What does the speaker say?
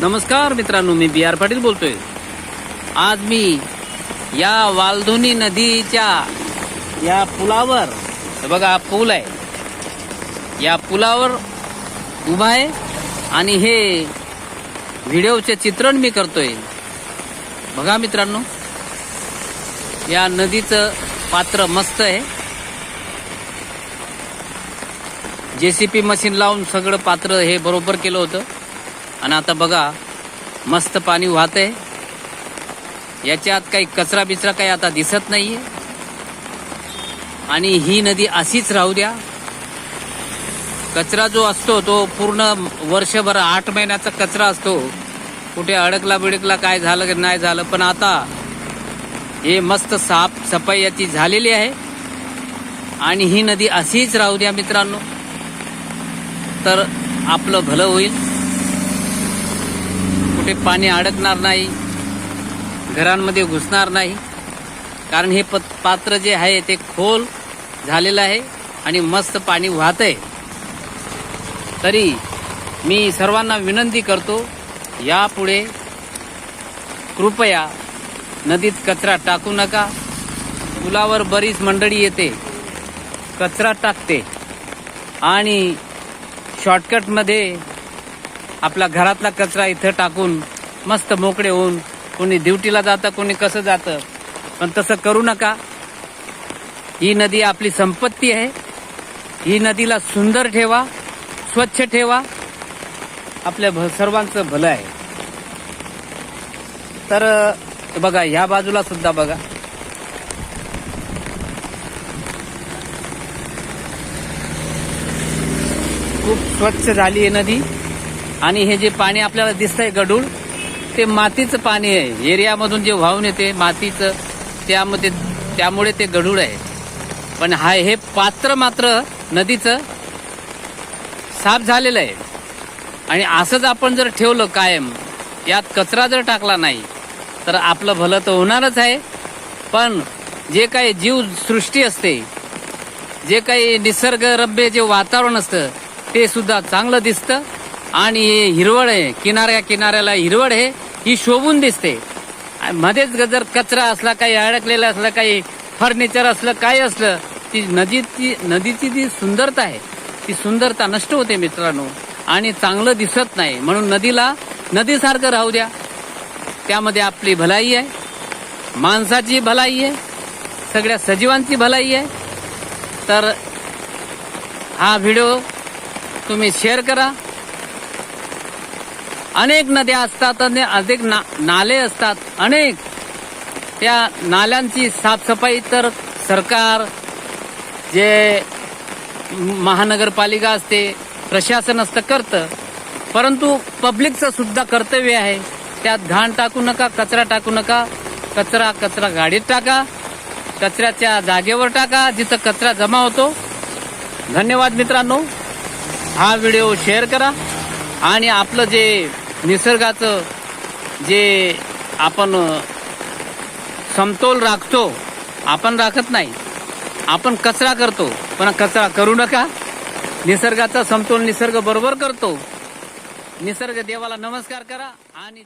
नमस्कार मित्रांनो मी बी आर पाटील बोलतोय. आज मी या वालधुनी नदीच्या या पुलावर बघा हा पूल आहे. या पुलावर उभा आहे आणि हे व्हिडिओचे चित्रण मी करतोय. बघा मित्रांनो या नदीचं पात्र मस्त आहे. जेसीपी मशीन लावून सगळं पात्र हे बरोबर केलं होतं. आणि आता बघा मस्त पाणी वाहत. आहे याच्यात काही कचरा बिचरा काही आता दिसत नाहीये. आणि ही नदी अशीच राहू द्या. कचरा जो असतो तो पूर्ण वर्षभर आठ महिन्याचा कचरा असतो. कुठे अडकला बिडकला काय झालं की नाही झालं. पण आता हे मस्त साफ सफाई याची झालेली आहे. आणि ही नदी अशीच राहू द्या मित्रांनो. तर आपलं भलं होईल. कुठे पाणी अडकणार नाही घरांमध्ये घुसणार नाही. कारण हे पात्र जे आहे ते खोल झालेलं आहे आणि मस्त पाणी वाहत आहे. तरी मी सर्वांना विनंती करतो यापुढे कृपया नदीत कचरा टाकू नका. पुलावर बरीच मंडळी येते कचरा टाकते. आणि शॉर्टकटमध्ये आपला घरातला कचरा इथं टाकून मस्त मोकळे होऊन कोणी ड्युटीला जातं कोणी कसं जातं. पण तसं करू नका. ही नदी आपली संपत्ती आहे. ही नदीला सुंदर ठेवा स्वच्छ ठेवा. आपल्या भ सर्वांचं भलं आहे. तर बघा ह्या बाजूला सुद्धा बघा. खूप स्वच्छ झाली आहे नदी. आणि हे जे पाणी आपल्याला दिसतंय गडूळ ते मातीचं पाणी आहे. एरियामधून जे वाहून येते मातीचं त्यामध्ये त्यामुळे ते गडूळ आहे. पण हा हे पात्र मात्र नदीचं साफ झालेलं आहे. आणि असंच आपण जर ठेवलं कायम यात कचरा जर टाकला नाही तर आपलं भलं तर होणारच आहे. पण जे काही जीवसृष्टी असते जे काही निसर्गरम्य जे वातावरण असतं ते सुद्धा चांगलं दिसतं. आणि हिरवळ आहे. किनाऱ्या किनाऱ्याला हिरवळ आहे. ही शोभून दिसते. मध्येच जर कचरा असला काही अडकलेला असला काही फर्निचर असलं काही असलं ती नदीची नदीची जी सुंदरता आहे ती सुंदरता नष्ट होते मित्रांनो. आणि चांगलं दिसत नाही. म्हणून नदीला नदीसारखं राहू द्या. त्यामध्ये आपली भलाई आहे. माणसाची भलाई आहे. सगळ्या सजीवांची भलाई आहे. तर हा व्हिडिओ तुम्ही शेअर करा. अनेक नद्या असतात आणि अनेक ना नाले असतात. अनेक त्या नाल्यांची साफसफाई तर सरकार जे महानगरपालिका असते प्रशासन असतं करतं. परंतु पब्लिकचं सुद्धा कर्तव्य आहे. त्यात घाण टाकू नका कचरा टाकू नका. कचरा कचरा गाडीत टाका. कचऱ्याच्या जागेवर टाका जिथं कचरा जमा होतो. धन्यवाद मित्रांनो. हा व्हिडिओ शेअर करा. आणि आपलं जे निसर्गाचं जे आपण समतोल राखतो आपण राखत नाही. आपण कचरा करतो पण कचरा करू नका. निसर्गाचा समतोल निसर्ग बरोबर करतो. निसर्ग देवाला नमस्कार करा आणि